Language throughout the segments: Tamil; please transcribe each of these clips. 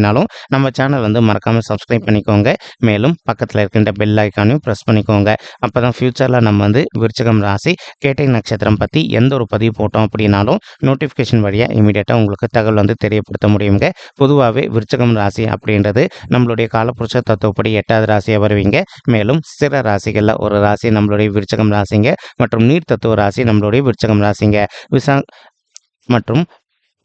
அப்படின்னாலும் நம்ம சேனல் வந்து மறக்காமல் சப்ஸ்கிரைப் பண்ணிக்கோங்க. மேலும் பக்கத்தில் இருக்கின்ற பெல் ஐக்கானையும் ப்ரெஸ் பண்ணிக்கோங்க. அப்போ தான் ஃப்யூச்சரில் நம்ம வந்து விருச்சகம் ராசி கேட்டை நட்சத்திரம் பற்றி எந்த ஒரு பதிவு போட்டோம் அப்படின்னாலும் நோட்டிஃபிகேஷன் வழியாக இமீடியட்டாக உங்களுக்கு தகவல் வந்து தெரியப்படுத்த முடியுங்க. பொதுவாகவே விருச்சகம் ராசி அப்படின்றது நம்மளுடைய காலப்புருஷ தத்துவப்படி எட்டாவது ராசியாக வருவீங்க. மேலும் சிற ராசிகளில் ஒரு ராசி நம்மளுடைய விருச்சகம் ராசிங்க மற்றும் நீர் தத்துவ ராசி நம்மளுடைய விருச்சகம் ராசிங்க. விசா மற்றும்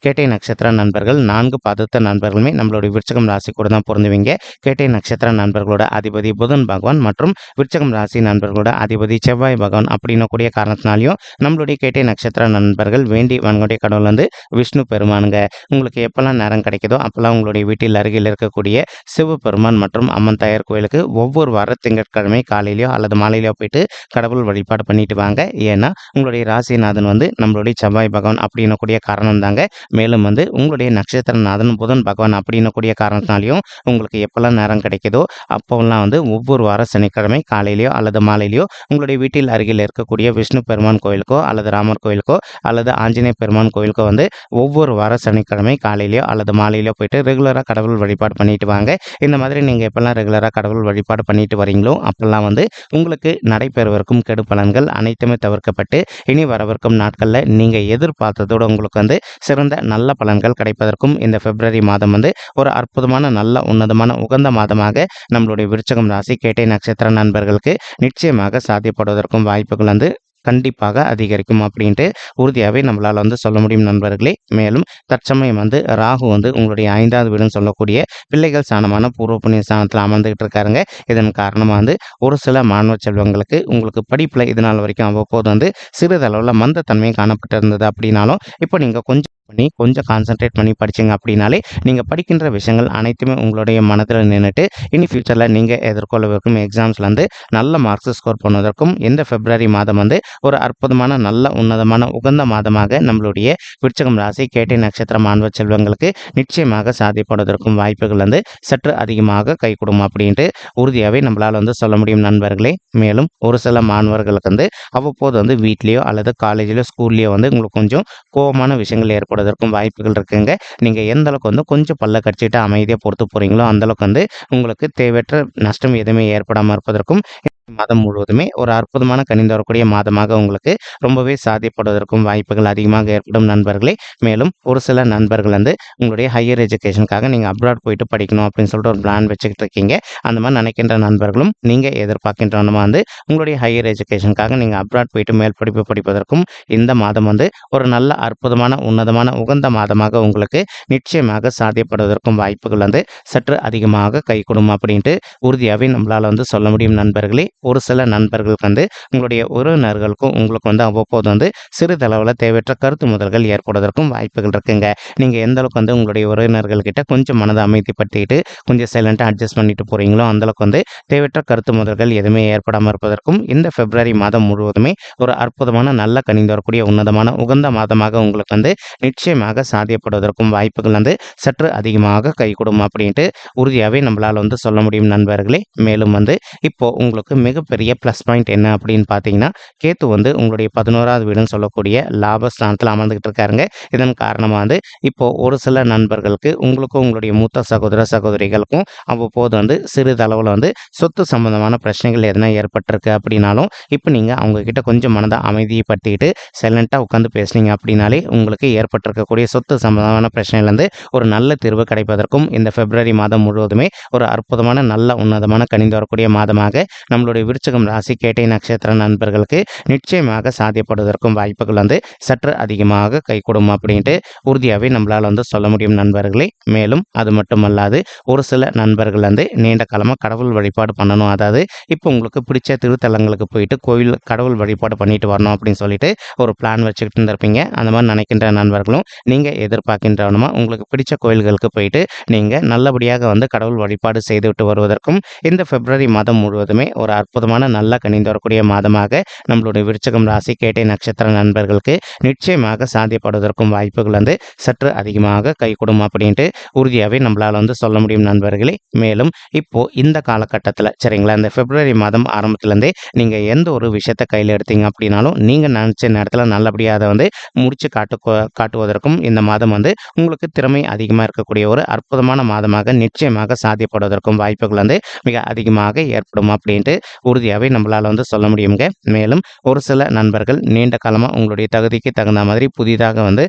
கேட்டை நட்சத்திர நண்பர்கள் நான்கு பாதத்த நண்பர்களுமே நம்மளுடைய விருச்சகம் ராசி கூட தான் பொருந்துவீங்க. கேட்டை நட்சத்திர நண்பர்களோட அதிபதி புதன் பகவான் மற்றும் விருச்சகம் ராசி நண்பர்களோட அதிபதி செவ்வாய் பகவான் அப்படின்னு கூடிய காரணத்தினாலையும் நம்மளுடைய கேட்டை நட்சத்திர நண்பர்கள் வேண்டி வன்கொடைய கடவுள் வந்து விஷ்ணு பெருமானுங்க. உங்களுக்கு எப்போல்லாம் நேரம் கிடைக்குதோ அப்போல்லாம் உங்களுடைய வீட்டில் அருகில் இருக்கக்கூடிய சிவபெருமான் மற்றும் அம்மன் தாயார் கோயிலுக்கு ஒவ்வொரு வார திங்கட்கிழமை காலையிலையோ அல்லது மாலையிலையோ போயிட்டு கடவுள் வழிபாடு பண்ணிட்டு வாங்க. ஏன்னா உங்களுடைய ராசிநாதன் வந்து நம்மளுடைய செவ்வாய் பகவான் அப்படின்னு கூடிய காரணம் தாங்க மேலும் வந்து உங்களுடைய நட்சத்திர நாதன் புதன் பகவான் அப்படின்னு கூடிய காரணத்தினாலையும் உங்களுக்கு எப்போல்லாம் நேரம் கிடைக்குதோ அப்போல்லாம் வந்து ஒவ்வொரு வாரம் சனிக்கிழமை காலையிலையோ அல்லது மாலையிலையோ உங்களுடைய வீட்டில் அருகில் இருக்கக்கூடிய விஷ்ணு பெருமான் கோயிலுக்கோ அல்லது ராமர் கோயிலுக்கோ அல்லது ஆஞ்சநேய பெருமான் கோயிலுக்கோ வந்து ஒவ்வொரு வார சனிக்கிழமை காலையிலையோ அல்லது மாலையிலையோ போயிட்டு ரெகுலராக கடவுள் வழிபாடு பண்ணிட்டு வாங்க. இந்த மாதிரி நீங்கள் எப்போல்லாம் ரெகுலராக கடவுள் வழிபாடு பண்ணிட்டு வரீங்களோ அப்போல்லாம் வந்து உங்களுக்கு நடைபெறவிருக்கும் கெடு பலன்கள் அனைத்துமே தவிர்க்கப்பட்டு இனி வரவிருக்கும் நாட்களில் நீங்கள் எதிர்பார்த்ததோட உங்களுக்கு வந்து சிறந்த நல்ல பலன்கள் கிடைப்பதற்கும் இந்த பிப்ரவரி மாதம் வந்து ஒரு அற்புதமான நல்ல உன்னதமான உகந்த மாதமாக நம்மளுடைய விருச்சகம் ராசி கேட்டை நட்சத்திர நண்பர்களுக்கு நிச்சயமாக சாத்தியப்படுவதற்கும் வாய்ப்புகள் வந்து கண்டிப்பாக அதிகரிக்கும் அப்படின்ட்டு உறுதியாகவே நம்மளால் வந்து சொல்ல முடியும் நண்பர்களே. மேலும் தற்சமயம் வந்து ராகு வந்து உங்களுடைய ஐந்தாவது வீடுன்னு சொல்லக்கூடிய பிள்ளைகள் ஸ்தானமான பூர்வ புண்ணிய ஸ்தானத்தில் அமர்ந்துகிட்டு இருக்காருங்க. இதன் காரணமாக வந்து ஒரு சில மாணவ செல்வங்களுக்கு உங்களுக்கு படிப்பில் இது நாள் வரைக்கும் அவ்வப்போது வந்து சிறிதளவில் மந்தத்தன்மை காணப்பட்டிருந்தது அப்படின்னாலும் இப்போ நீங்கள் கொஞ்சம் பண்ணி கொஞ்சம் கான்சென்ட்ரேட் பண்ணி படிச்சீங்க அப்படின்னாலே நீங்கள் படிக்கின்ற விஷயங்கள் அனைத்துமே உங்களுடைய மனதில் நின்றுட்டு இனி ஃபியூச்சரில் நீங்கள் எதிர்கொள்ளவிருக்கும் எக்ஸாம்ஸில் வந்து நல்ல மார்க்ஸ் ஸ்கோர் பண்ணுவதற்கும் இந்த பிப்ரவரி மாதம் வந்து ஒரு அற்புதமான நல்ல உன்னதமான உகந்த மாதமாக நம்மளுடைய விருச்சகம் ராசி கேட்டை நட்சத்திர மாணவ செல்வங்களுக்கு நிச்சயமாக சாதிப்படுவதற்கும் வாய்ப்புகள் வந்து சற்று அதிகமாக கை கொடுக்கும் அப்படின்ட்டு உறுதியாகவே நம்மளால் வந்து சொல்ல முடியும் நண்பர்களே. மேலும் ஒரு சில மாணவர்களுக்கு வந்து அவ்வப்போது வந்து வீட்லேயோ அல்லது காலேஜ்லேயோ ஸ்கூல்லையோ வந்து உங்களுக்கு கொஞ்சம் கோபமான விஷயங்கள் ஏற்படும். ஏற்படுவதற்கும் வாய்ப்புகள் இருக்குங்க. நீங்கள் எந்த அளவுக்கு வந்து கொஞ்சம் பல்ல கடிச்சிட்டு அமைதியாக பொறுத்து போகிறீங்களோ அந்தளவுக்கு வந்து உங்களுக்கு தேவையற்ற நஷ்டம் எதுவுமே ஏற்படாமல் இருப்பதற்கும் மாதம் முழுவதுமே ஒரு அற்புதமான கனிந்து வரக்கூடிய மாதமாக உங்களுக்கு ரொம்பவே சாத்தியப்படுவதற்கும் வாய்ப்புகள் அதிகமாக ஏற்படும் நண்பர்களே. மேலும் ஒரு சில நண்பர்கள் வந்து உங்களுடைய ஹையர் எஜுகேஷனுக்காக நீங்கள் அப்ராட் போயிட்டு படிக்கணும் அப்படின்னு சொல்லிட்டு ஒரு பிளான் வச்சுக்கிட்டு இருக்கீங்க. அந்த மாதிரி நினைக்கின்ற நண்பர்களும் நீங்கள் எதிர்பார்க்கின்றவனமாக வந்து உங்களுடைய ஹையர் எஜுகேஷனுக்காக நீங்கள் அப்ராட் போயிட்டு மேல் படிப்பு படிப்பதற்கும் இந்த மாதம் வந்து ஒரு நல்ல அற்புதமான உன்னதமான உகந்த மாதமாக உங்களுக்கு நிச்சயமாக சாத்தியப்படுவதற்கும் வாய்ப்புகள் வந்து சற்று அதிகமாக கைகூடும் அப்படின்ட்டு உறுதியாகவே நம்மளால் வந்து சொல்ல முடியும் நண்பர்களே. ஒரு சில நண்பர்களுக்கு வந்து உங்களுடைய உறவினர்களுக்கும் உங்களுக்கு வந்து அவ்வப்போது வந்து சிறிதளவில் தேவையற்ற கருத்து முதல்கள் ஏற்படுவதற்கும் வாய்ப்புகள் இருக்குங்க. நீங்கள் எந்த அளவுக்கு வந்து உங்களுடைய உறவினர்கள்கிட்ட கொஞ்சம் மனதை அமைதிப்படுத்திட்டு கொஞ்சம் சைலண்ட்டாக அட்ஜஸ்ட் பண்ணிட்டு போகிறீங்களோ அந்தளவுக்கு வந்து தேவையற்ற கருத்து முதல்கள் எதுவுமே ஏற்படாமல் இருப்பதற்கும் இந்த பிப்ரவரி மாதம் முழுவதுமே ஒரு அற்புதமான நல்ல கனிந்து வரக்கூடிய உன்னதமான உகந்த மாதமாக உங்களுக்கு வந்து நிச்சயமாக சாத்தியப்படுவதற்கும் வாய்ப்புகள் வந்து சற்று அதிகமாக கைகூடும் அப்படின்ட்டு உறுதியாகவே நம்மளால் வந்து சொல்ல முடியும் நண்பர்களே. மேலும் வந்து இப்போது உங்களுக்கு மிகப்பெரிய ப்ளஸ் பாயிண்ட் என்ன அப்படின்னு பார்த்தீங்கன்னா கேத்து வந்து உங்களுடைய பதினோராவது வீடுன்னு சொல்லக்கூடிய லாபஸ்தானத்தில் அமர்ந்துகிட்டு இருக்காருங்க. இதன் காரணமாக வந்து இப்போது ஒரு சில நண்பர்களுக்கு உங்களுக்கும் உங்களுடைய மூத்த சகோதர சகோதரிகளுக்கும் அவ்வப்போது வந்து சிறிதளவில் வந்து சொத்து சம்பந்தமான பிரச்சனைகள் எதனா ஏற்பட்டிருக்கு அப்படின்னாலும் இப்போ நீங்கள் அவங்க கிட்ட கொஞ்சம் மனதை அமைதிப்படுத்திக்கிட்டு சைலண்ட்டாக உட்காந்து பேசுனீங்க அப்படின்னாலே உங்களுக்கு ஏற்பட்டிருக்கக்கூடிய சொத்து சம்பந்தமான பிரச்சனையிலேருந்து ஒரு நல்ல தீர்வு கிடைப்பதற்கும் இந்த பிப்ரவரி மாதம் முழுவதுமே ஒரு அற்புதமான நல்ல உன்னதமான கனிந்து வரக்கூடிய மாதமாக நம்மளுடைய விருச்சகம் ராசி கேட்டை நட்சத்திர நண்பர்களுக்கு நிச்சயமாக சாத்தியப்படுவதற்கும் வாய்ப்புகள் வந்து சற்று அதிகமாக கைகூடும் அப்படின்ட்டு உறுதியாகவே நம்மளால் வந்து சொல்ல முடியும் நண்பர்களே. மேலும் அது மட்டுமல்லாது ஒரு சில நண்பர்கள் வந்து நீண்ட காலமாக கடவுள் வழிபாடு பண்ணணும். அதாவது இப்போ உங்களுக்கு பிடிச்ச திருத்தலங்களுக்கு போயிட்டு கோவில் கடவுள் வழிபாடு பண்ணிட்டு வரணும் அப்படின்னு சொல்லிட்டு ஒரு பிளான் வச்சுக்கிட்டு இருந்திருப்பீங்க. அந்த மாதிரி நினைக்கின்ற நண்பர்களும் நீங்கள் எதிர்பார்க்கின்றவனுமா உங்களுக்கு பிடிச்ச கோயில்களுக்கு போயிட்டு நீங்கள் நல்லபடியாக வந்து கடவுள் வழிபாடு செய்துவிட்டு வருவதற்கும் இந்த பிப்ரவரி மாதம் முழுவதுமே ஒரு அற்புதமான நல்ல கணிந்து வரக்கூடிய மாதமாக நம்மளுடைய விருச்சகம் ராசி கேட்டை நட்சத்திர நண்பர்களுக்கு நிச்சயமாக சாத்தியப்படுவதற்கும் வாய்ப்புகள் வந்து சற்று அதிகமாக கைகூடும் அப்படின்ட்டு உறுதியாகவே நம்மளால் வந்து சொல்ல முடியும் நண்பர்களே. மேலும் இப்போ இந்த காலகட்டத்தில் சரிங்களா இந்த பிப்ரவரி மாதம் ஆரம்பத்துலேருந்தே நீங்கள் எந்த ஒரு விஷயத்தை கையில் எடுத்தீங்க அப்படின்னாலும் நீங்கள் நினச்ச நேரத்தில் நல்லபடியாக அதை வந்து முடிச்சு காட்டு காட்டுவதற்கும் இந்த மாதம் வந்து உங்களுக்கு திறமை அதிகமாக இருக்கக்கூடிய ஒரு அற்புதமான மாதமாக நிச்சயமாக சாத்தியப்படுவதற்கும் வாய்ப்புகள் வந்து மிக அதிகமாக ஏற்படும் அப்படின்ட்டு உறுதியாகவே நம்மளால் வந்து சொல்ல முடியுங்க மேலும் ஒரு சில நண்பர்கள் நீண்ட காலமாக உங்களுடைய தகுதிக்கு தகுந்த மாதிரி புதிதாக வந்து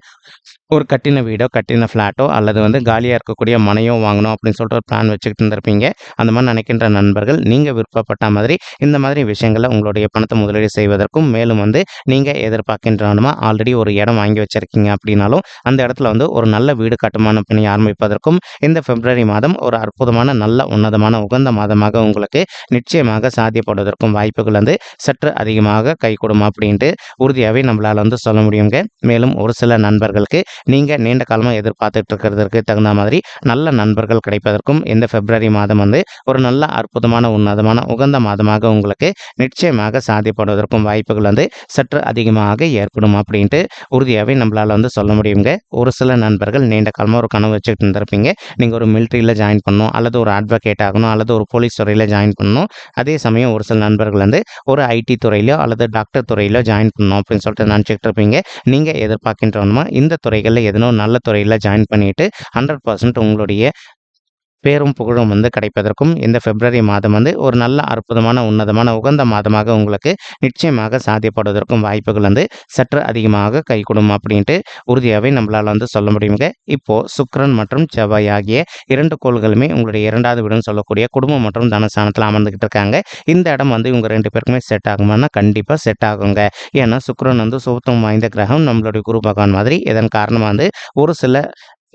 ஒரு கட்டின வீடோ கட்டின ஃப்ளாட்டோ அல்லது வந்து காலியாக இருக்கக்கூடிய மனையோ வாங்கணும் அப்படின்னு சொல்லிட்டு ஒரு பிளான் வச்சுக்கிட்டு இருந்திருப்பீங்க. அந்த மாதிரி நினைக்கின்ற நண்பர்கள் நீங்கள் விருப்பப்பட்ட மாதிரி இந்த மாதிரி விஷயங்களை உங்களுடைய பணத்தை முதலீடு செய்வதற்கும் மேலும் வந்து நீங்கள் எதிர்பார்க்கின்றனமா ஆல்ரெடி ஒரு இடம் வாங்கி வச்சிருக்கீங்க அப்படின்னாலும் அந்த இடத்துல வந்து ஒரு நல்ல வீடு கட்டுமான பணி ஆரம்பிப்பதற்கும் இந்த பிப்ரவரி மாதம் ஒரு அற்புதமான நல்ல உன்னதமான உகந்த மாதமாக உங்களுக்கு நிச்சயமாக சாதி சாத்தியப்படுவதற்கும் வாய்ப்புகள் வந்து சற்று அதிகமாக கைகூடும் அப்படின்ட்டு உறுதியாகவே நம்மளால் வந்து சொல்ல முடியுங்க. மேலும் ஒரு சில நண்பர்களுக்கு நீங்கள் நீண்ட காலமாக எதிர்பார்த்துட்டு இருக்கிறதுக்கு தகுந்த மாதிரி நல்ல நண்பர்கள் கிடைப்பதற்கும் இந்த பிப்ரவரி மாதம் வந்து ஒரு நல்ல அற்புதமான உன்னதமான உகந்த மாதமாக உங்களுக்கு நிச்சயமாக சாத்தியப்படுவதற்கும் வாய்ப்புகள் வந்து சற்று அதிகமாக ஏற்படும் அப்படின்ட்டு உறுதியாகவே நம்மளால் வந்து சொல்ல முடியுங்க. ஒரு சில நண்பர்கள் நீண்ட காலமாக ஒரு கனவு வச்சுக்கிட்டு இருந்திருப்பீங்க. நீங்கள் ஒரு மிலிட்ரியில் ஜாயின் பண்ணணும் அல்லது ஒரு அட்வொகேட் ஆகணும் அல்லது ஒரு போலீஸ் துறையில் ஜாயின் பண்ணணும். அதே சமயம் ஒரு சில நண்பர்கள் வந்து ஒரு ஐடி துறையிலோ அல்லது டாக்டர் துறையிலோ ஜாயின் பண்ணணும் அப்படின்னு சொல்லிட்டு நினச்சிக்கிட்டு இருப்பீங்க நீங்கள் எதிர்பார்க்கின்றவனுமா இந்த துறைகளில் எதனோ நல்ல துறையில் ஜாயின் பண்ணிட்டு ஹண்ட்ரட் பர்சன்ட் உங்களுடைய பேரும் புகழும் வந்து கிடைப்பதற்கும் இந்த பிப்ரவரி மாதம் வந்து ஒரு நல்ல அற்புதமான உன்னதமான உகந்த மாதமாக உங்களுக்கு நிச்சயமாக சாத்தியப்படுவதற்கும் வாய்ப்புகள் வந்து சற்று அதிகமாக கைகூடும் அப்படின்ட்டு உறுதியாகவே நம்மளால் வந்து சொல்ல முடியுங்க. இப்போது சுக்ரன் மற்றும் செவ்வாய் ஆகிய இரண்டு கோள்களுமே உங்களுடைய இரண்டாவது வீடுன்னு சொல்லக்கூடிய குடும்பம் மற்றும் தனஸ்தானத்தில் அமர்ந்துக்கிட்டு இருக்காங்க. இந்த இடம் வந்து இவங்க ரெண்டு பேருக்குமே செட் ஆகுமானா கண்டிப்பாக செட் ஆகுங்க. ஏன்னா சுக்ரன் வந்து சுத்தம் வாய்ந்த கிரகம். நம்மளுடைய குரு பகவான் மாதிரி இதன் காரணமாக வந்து ஒரு சில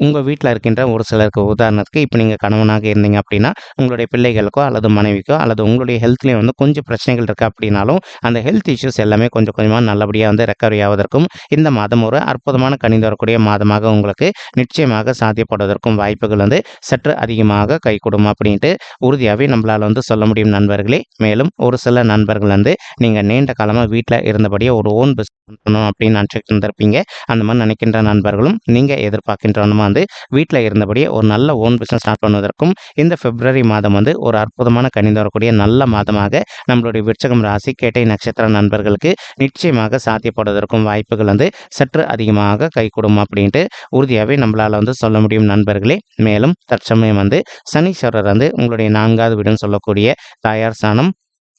உங்கள் வீட்டில் இருக்கின்ற ஒரு சிலருக்கு உதாரணத்துக்கு இப்போ நீங்கள் கணவனாக இருந்தீங்க அப்படின்னா உங்களுடைய பிள்ளைகளுக்கோ அல்லது மனைவிக்கோ அல்லது உங்களுடைய ஹெல்த்லேயும் வந்து கொஞ்சம் பிரச்சனைகள் இருக்குது அப்படின்னாலும் அந்த ஹெல்த் இஷ்யூஸ் எல்லாமே கொஞ்சம் கொஞ்சமாக நல்லபடியாக வந்து ரெக்கவரி ஆவதற்கும் இந்த மாதம் ஒரு அற்புதமான கணிந்து வரக்கூடிய மாதமாக உங்களுக்கு நிச்சயமாக சாத்தியப்படுவதற்கும் வாய்ப்புகள் வந்து சற்று அதிகமாக கைகூடும் அப்படின்ட்டு உறுதியாகவே நம்மளால் வந்து சொல்ல முடியும் நண்பர்களே. மேலும் ஒரு சில நண்பர்கள் வந்து நீங்கள் நீண்ட காலமாக வீட்டில் இருந்தபடியே ஒரு ஓன் பிஸ்னஸ் பண்ணணும் அப்படின்னு நினச்சிட்டு இருந்திருப்பீங்க. அந்த மாதிரி நினைக்கின்ற நண்பர்களும் நீங்கள் எதிர்பார்க்கின்ற வந்து வீட்டில் இருந்தபடியே ஒரு நல்ல ஓன் பிஸ்னஸ் ஸ்டார்ட் பண்ணுவதற்கும் இந்த பிப்ரவரி மாதம் வந்து ஒரு அற்புதமான கணிந்து வரக்கூடிய நல்ல மாதமாக நம்மளுடைய விருச்சகம் ராசி கேட்டை நட்சத்திர நண்பர்களுக்கு நிச்சயமாக சாத்தியப்படுவதற்கும் வாய்ப்புகள் வந்து சற்று அதிகமாக கைகூடும் அப்படின்ட்டு உறுதியாகவே நம்மளால் வந்து சொல்ல முடியும் நண்பர்களே. மேலும் தற்சமயம் வந்து சனீஸ்வரர் வந்து உங்களுடைய நான்காவது வீடுன்னு சொல்லக்கூடிய தாயார் சாணம்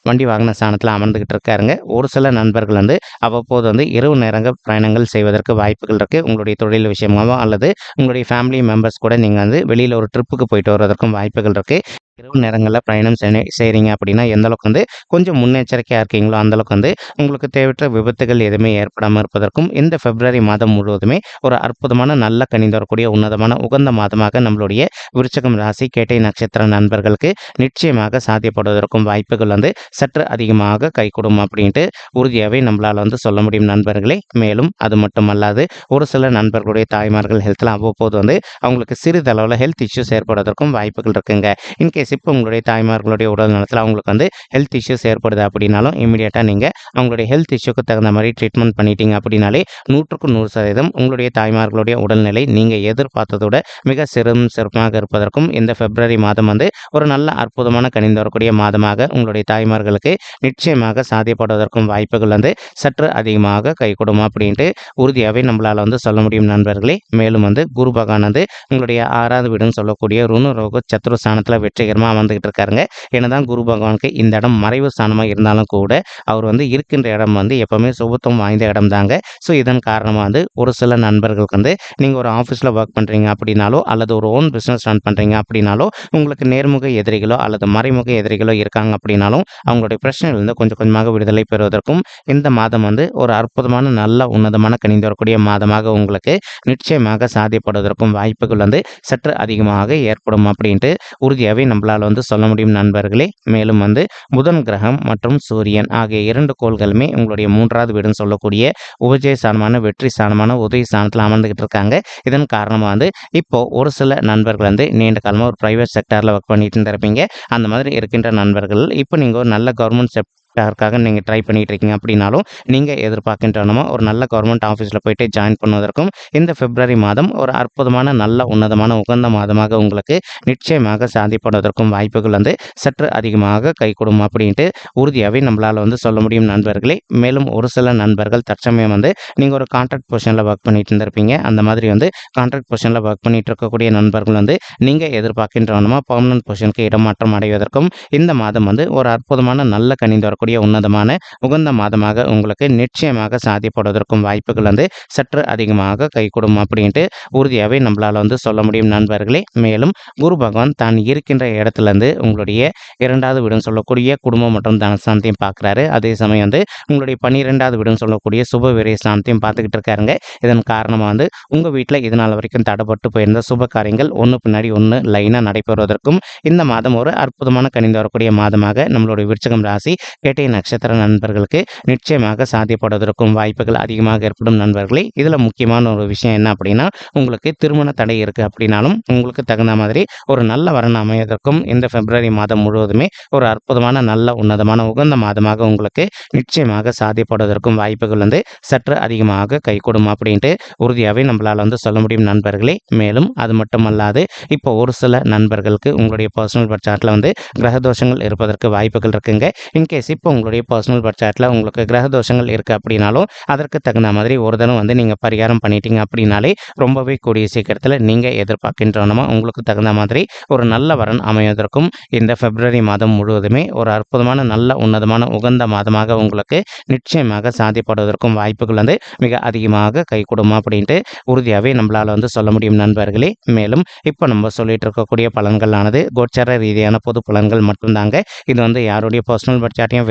வண்டி வாகன ஸ்தானத்தில் அமர்ந்துக்கிட்டு இருக்காருங்க ஒரு சில நண்பர்கள் வந்து அவ்வப்போது வந்து இரவு நேரங்கள் பயணங்கள் செய்வதற்கு வாய்ப்புகள் இருக்குது உங்களுடைய தொழில் விஷயமாகவும் அல்லது உங்களுடைய ஃபேமிலி மெம்பர்ஸ் கூட நீங்கள் வந்து வெளியில் ஒரு ட்ரிப்புக்கு போயிட்டு வர்றதற்கும் வாய்ப்புகள் இருக்குது இரவு நேரங்களில் பயணம் செய்கிறீங்க அப்படின்னா எந்த அளவுக்கு வந்து கொஞ்சம் முன்னெச்சரிக்கையாக இருக்கீங்களோ அந்தளவுக்கு வந்து உங்களுக்கு தேவையற்ற விபத்துகள் எதுவுமே ஏற்படாமல் இருப்பதற்கும் இந்த பிப்ரவரி மாதம் முழுவதுமே ஒரு அற்புதமான நல்ல கணிந்து வரக்கூடிய உன்னதமான உகந்த மாதமாக நம்மளுடைய விருச்சகம் ராசி கேட்டை நட்சத்திர நண்பர்களுக்கு நிச்சயமாக சாத்தியப்படுவதற்கும் வாய்ப்புகள் வந்து சற்று அதிகமாக கைகூடும் அப்படின்ட்டு உறுதியாகவே நம்மளால் வந்து சொல்ல முடியும் நண்பர்களே. மேலும் அது மட்டுமல்லாது ஒரு சில நண்பர்களுடைய தாய்மார்கள் ஹெல்த்தில் அவ்வப்போது வந்து அவங்களுக்கு சிறிதளவில் ஹெல்த் இஷ்யூஸ் ஏற்படுவதற்கும் வாய்ப்புகள் இருக்குங்க. இன்கேஸ் இன்கேஸ் இப்போ உங்களுடைய தாய்மார்களுடைய உடல் நலத்தில் அவங்களுக்கு வந்து ஹெல்த் இஷ்யூஸ் ஏற்படுது அப்படின்னாலும் இமீடியட்டாக நீங்கள் அவங்களுடைய ஹெல்த் இஷ்யூக்கு தகுந்த மாதிரி ட்ரீட்மெண்ட் பண்ணிட்டீங்க அப்படின்னாலே நூற்றுக்கு நூறு சதவீதம் உங்களுடைய தாய்மார்களுடைய உடல்நிலை நீங்கள் எதிர்பார்த்ததோட மிக சிறும் சிறப்பாக இருப்பதற்கும் இந்த பிப்ரவரி மாதம் வந்து ஒரு நல்ல அற்புதமான கணிந்து வரக்கூடிய மாதமாக உங்களுடைய தாய்மார்களுக்கு நிச்சயமாக சாத்தியப்படுவதற்கும் வாய்ப்புகள் வந்து சற்று அதிகமாக கை கொடுமா அப்படின்ட்டு உறுதியாகவே நம்மளால் வந்து சொல்ல முடியும் நண்பர்களே. மேலும் வந்து குரு பகவான் வந்து உங்களுடைய ஆறாவது வீடுன்னு சொல்லக்கூடிய ருணு ரோக சத்ரு வெற்றிகள் உயரமாக அமர்ந்துக்கிட்டு இருக்காருங்க. என்னதான் குரு பகவானுக்கு இந்த இடம் மறைவு ஸ்தானமாக இருந்தாலும் கூட அவர் வந்து இருக்கின்ற இடம் வந்து எப்போவுமே சுபத்துவம் வாய்ந்த இடம் தாங்க. ஸோ இதன் காரணமாக வந்து ஒரு சில நண்பர்களுக்கு வந்து நீங்கள் ஒரு ஆஃபீஸில் ஒர்க் பண்ணுறீங்க அப்படின்னாலோ அல்லது ஒரு ஓன் பிஸ்னஸ் ரன் பண்ணுறீங்க அப்படின்னாலோ உங்களுக்கு நேர்முக எதிரிகளோ அல்லது மறைமுக எதிரிகளோ இருக்காங்க அப்படின்னாலும் அவங்களுடைய பிரச்சனையிலிருந்து கொஞ்சம் கொஞ்சமாக விடுதலை பெறுவதற்கும் இந்த மாதம் வந்து ஒரு அற்புதமான நல்ல உன்னதமான கணிந்து வரக்கூடிய மாதமாக உங்களுக்கு நிச்சயமாக சாதிப்படுவதற்கும் வாய்ப்புகள் வந்து சற்று அதிகமாக ஏற்படும் அப்படின்ட்டு உறுதியாகவே நம்மளால் வந்து சொல்ல முடியும் நண்பர்களே. மேலும் வந்து புதன் கிரகம் மற்றும் சூரியன் ஆகிய இரண்டு கோள்களுமே உங்களுடைய மூன்றாவது வீடுன்னு சொல்லக்கூடிய உபஜய ஸ்தானமான வெற்றி ஸ்தானமான உதவி ஸ்தானத்தில் அமர்ந்துகிட்டு இருக்காங்க. இதன் காரணமாக வந்து இப்போது ஒரு சில நண்பர்கள் வந்து நீண்ட காலமாக ஒரு ப்ரைவேட் செக்டாரில் ஒர்க் பண்ணிட்டு இருந்திருப்பீங்க. அந்த மாதிரி இருக்கின்ற நண்பர்கள் இப்போ நீங்கள் ஒரு நல்ல கவர்மெண்ட் செக் யாருக்காக நீங்கள் ட்ரை பண்ணிகிட்டு இருக்கீங்க அப்படின்னாலும் நீங்கள் எதிர்பார்க்கின்றனமோ ஒரு நல்ல கவர்மெண்ட் ஆஃபீஸில் போயிட்டு ஜாயின் பண்ணுவதற்கும் இந்த பிப்ரவரி மாதம் ஒரு அற்புதமான நல்ல உன்னதமான உகந்த மாதமாக உங்களுக்கு நிச்சயமாக சாதிப்படுவதற்கும் வாய்ப்புகள் வந்து சற்று அதிகமாக கை கொடுக்கும் அப்படின்ட்டு உறுதியாகவே நம்மளால் வந்து சொல்ல முடியும் நண்பர்களே. மேலும் ஒரு சில நண்பர்கள் தற்சமயம் வந்து நீங்கள் ஒரு கான்ட்ராக்ட் பொசிஷனில் ஒர்க் பண்ணிட்டு இருந்திருப்பீங்க அந்த மாதிரி வந்து கான்ட்ராக்ட் பொசிஷனில் ஒர்க் பண்ணிட்டு இருக்கக்கூடிய நண்பர்கள் வந்து நீங்கள் எதிர்பார்க்கின்றனமா பர்மனன்ட் பொசிஷனுக்கு இடமாற்றம் அடைவதற்கும் இந்த மாதம் வந்து ஒரு அற்புதமான நல்ல கணிந்து வரக்கூடிய உன்னதமான உகந்த மாதமாக உங்களுக்கு நிச்சயமாக சாத்தியப்படுவதற்கும் வாய்ப்புகள் வந்து சற்று அதிகமாக கைகூடும் அப்படின்ட்டு உறுதியாகவே நம்மளால் வந்து சொல்ல முடியும் நண்பர்களே. மேலும் குரு பகவான் தான் இருக்கின்ற இடத்துலேருந்து உங்களுடைய இரண்டாவது வீடும் சொல்லக்கூடிய குடும்பம் மற்றும் தனஸ்தானத்தையும் பார்க்குறாரு. அதே சமயம் வந்து உங்களுடைய பன்னிரெண்டாவது வீடும் சொல்லக்கூடிய சுப விரை ஸ்தானத்தையும் பார்த்துக்கிட்டு இருக்காருங்க. இதன் காரணமாக வந்து உங்கள் வீட்டில் இது நாள் வரைக்கும் தடைப்பட்டு போயிருந்த சுப காரியங்கள் ஒன்று பின்னாடி ஒன்று லைனாக நடைபெறுவதற்கும் இந்த மாதம் ஒரு அற்புதமான கணிந்து வரக்கூடிய மாதமாக நம்மளுடைய விருச்சகம் ராசி கேட்டை நட்சத்திர நண்பர்களுக்கு நிச்சயமாக சாத்தியப்படுவதற்கும் வாய்ப்புகள் அதிகமாக ஏற்படும் நண்பர்களே. இதில் முக்கியமான ஒரு விஷயம் என்ன அப்படின்னா உங்களுக்கு திருமண தடை இருக்குது அப்படின்னாலும் உங்களுக்கு தகுந்த மாதிரி ஒரு நல்ல வரன் அமைவதற்கும் இந்த பிப்ரவரி மாதம் முழுவதுமே ஒரு அற்புதமான நல்ல உன்னதமான உகந்த மாதமாக உங்களுக்கு நிச்சயமாக சாத்தியப்படுவதற்கும் வாய்ப்புகள் வந்து சற்று அதிகமாக கைகூடும் அப்படின்ட்டு உறுதியாகவே நம்மளால் வந்து சொல்ல முடியும் நண்பர்களே. மேலும் அது மட்டுமல்லாது இப்போ ஒரு சில நண்பர்களுக்கு உங்களுடைய பர்சனல் பட்சாட்டில் வந்து கிரக தோஷங்கள் இருப்பதற்கு வாய்ப்புகள் இருக்குங்க. இன்கேஸ் இப்போ உங்களுடைய பர்சனல் பட்சாட்டில் உங்களுக்கு கிரக தோஷங்கள் இருக்குது அப்படின்னாலும் அதற்கு தகுந்த மாதிரி ஒரு தினம் வந்து நீங்கள் பரிகாரம் பண்ணிட்டீங்க அப்படின்னாலே ரொம்பவே கூடிய சீக்கிரத்தில் நீங்கள் எதிர்பார்க்கின்றனமா உங்களுக்கு தகுந்த மாதிரி ஒரு நல்ல வரன் அமைவதற்கும் இந்த பிப்ரவரி மாதம் முழுவதுமே ஒரு அற்புதமான நல்ல உன்னதமான உகந்த மாதமாக உங்களுக்கு நிச்சயமாக சாதிப்படுவதற்கும் வாய்ப்புகள் வந்து மிக அதிகமாக கைகூடும் அப்படின்ட்டு உறுதியாகவே நம்மளால் வந்து சொல்ல முடியும் நண்பர்களே. மேலும் இப்போ நம்ம சொல்லிட்டு இருக்கக்கூடிய பலன்களானது கோச்சார ரீதியான பொது பலன்கள் மட்டும்தாங்க. இது வந்து யாருடைய பர்சனல் பட்ஜெட்டையும்